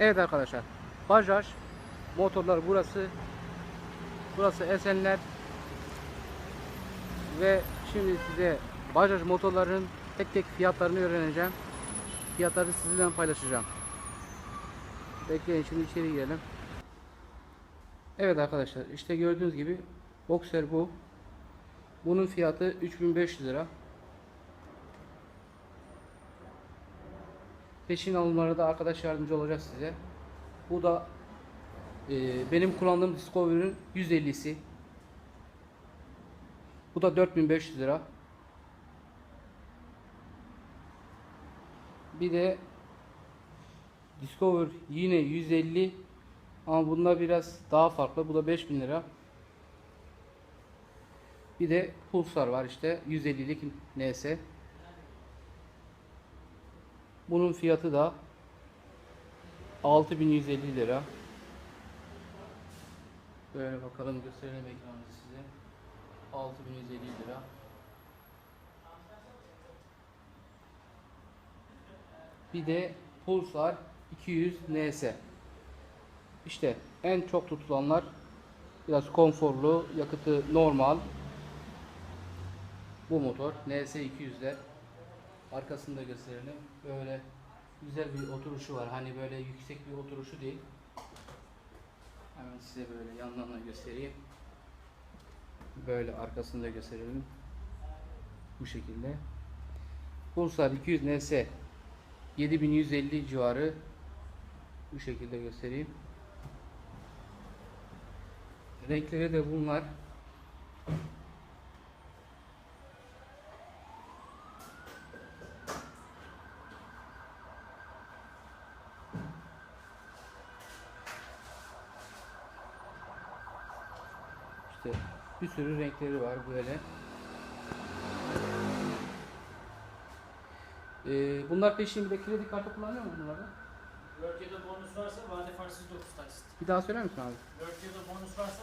Evet arkadaşlar. Bajaj motorlar burası. Burası Esenler. Ve şimdi size Bajaj motorların tek tek fiyatlarını öğreneceğim. Fiyatları sizinle paylaşacağım. Bekleyin şimdi içeri girelim. Evet arkadaşlar işte gördüğünüz gibi Boxer bu. Bunun fiyatı 3500 lira. Peşin alımları da arkadaş yardımcı olacak size. Bu da e, benim kullandığım Discovery'nin 150'si. Bu da 4500 lira. Bir de Discover yine 150 ama bunda biraz daha farklı. Bu da 5000 lira. Bir de Pulsar var işte 150'lik NS. Bunun fiyatı da 6150 lira. Böyle bakalım gösterelim ekranı size. 6150 lira. Bir de Pulsar 200 NS. İşte en çok tutulanlar biraz konforlu, yakıtı normal. Bu motor NS 200'ler. Arkasını da gösterelim. Böyle güzel bir oturuşu var. Hani böyle yüksek bir oturuşu değil. Hemen size böyle yandan da göstereyim. Böyle arkasını da gösterelim. Bu şekilde. Pulsar 200 NS 7150 civarı bu şekilde göstereyim. Renkleri de bunlar. İşte bir sürü renkleri var böyle. Ee, bunlar peşin bir de kredi kartı kullanıyor mu bunlarda? Work ya da bonus varsa vade farksız 9 taksit. Bir daha söyler misin abi? Work ya da bonus varsa